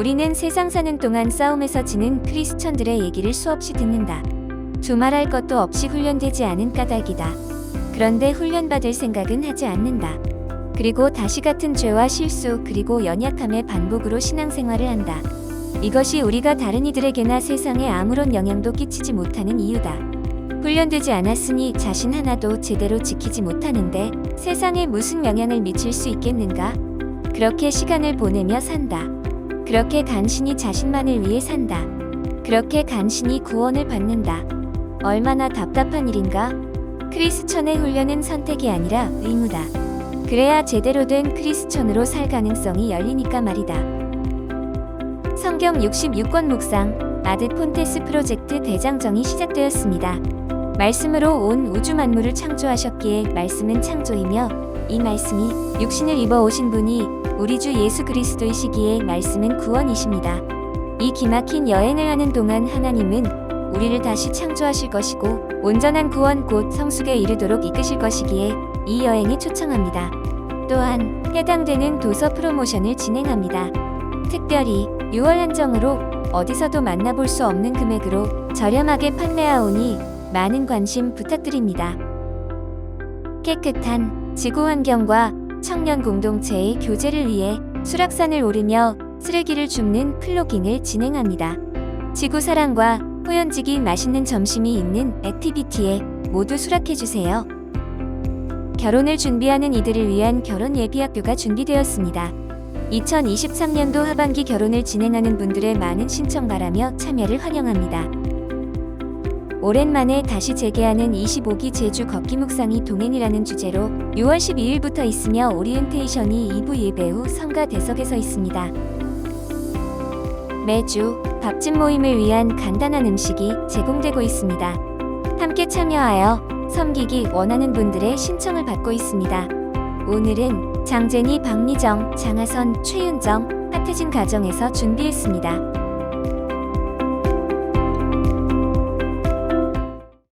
우리는 세상 사는 동안 싸움에서 지는 크리스천들의 얘기를 수없이 듣는다. 두말할 것도 없이 훈련되지 않은 까닭이다. 그런데 훈련받을 생각은 하지 않는다. 그리고 다시 같은 죄와 실수 그리고 연약함의 반복으로 신앙생활을 한다. 이것이 우리가 다른 이들에게나 세상에 아무런 영향도 끼치지 못하는 이유다. 훈련되지 않았으니 자신 하나도 제대로 지키지 못하는데 세상에 무슨 영향을 미칠 수 있겠는가? 그렇게 시간을 보내며 산다. 그렇게 간신히 자신만을 위해 산다. 그렇게 간신히 구원을 받는다. 얼마나 답답한 일인가? 크리스천의 훈련은 선택이 아니라 의무다. 그래야 제대로 된 크리스천으로 살 가능성이 열리니까 말이다. 성경 66권 묵상 아드 폰테스 프로젝트 대장정이 시작되었습니다. 말씀으로 온 우주 만물을 창조하셨기에 말씀은 창조이며 이 말씀이 육신을 입어 오신 분이 우리 주 예수 그리스도이시기에 말씀은 구원이십니다. 이 기막힌 여행을 하는 동안 하나님은 우리를 다시 창조하실 것이고 온전한 구원 곧 성숙에 이르도록 이끄실 것이기에 이 여행에 초청합니다. 또한 해당되는 도서 프로모션을 진행합니다. 특별히 6월 한정으로 어디서도 만나볼 수 없는 금액으로 저렴하게 판매하오니 많은 관심 부탁드립니다. 깨끗한 지구 환경과 청년 공동체의 교제를 위해 수락산을 오르며 쓰레기를 줍는 플로깅을 진행합니다. 지구 사랑과 호연지기 맛있는 점심이 있는 액티비티에 모두 수락해주세요. 결혼을 준비하는 이들을 위한 결혼 예비학교가 준비되었습니다. 2023년도 하반기 결혼을 진행하는 분들의 많은 신청 바라며 참여를 환영합니다. 오랜만에 다시 재개하는 25기 제주 걷기 묵상이 동행이라는 주제로 6월 12일부터 있으며 오리엔테이션이 2부 예배 후 성가 대석에서 있습니다. 매주 밥집 모임을 위한 간단한 음식이 제공되고 있습니다. 함께 참여하여 섬기기 원하는 분들의 신청을 받고 있습니다. 오늘은 장제니, 박미정, 장하선, 최윤정, 하태진 가정에서 준비했습니다.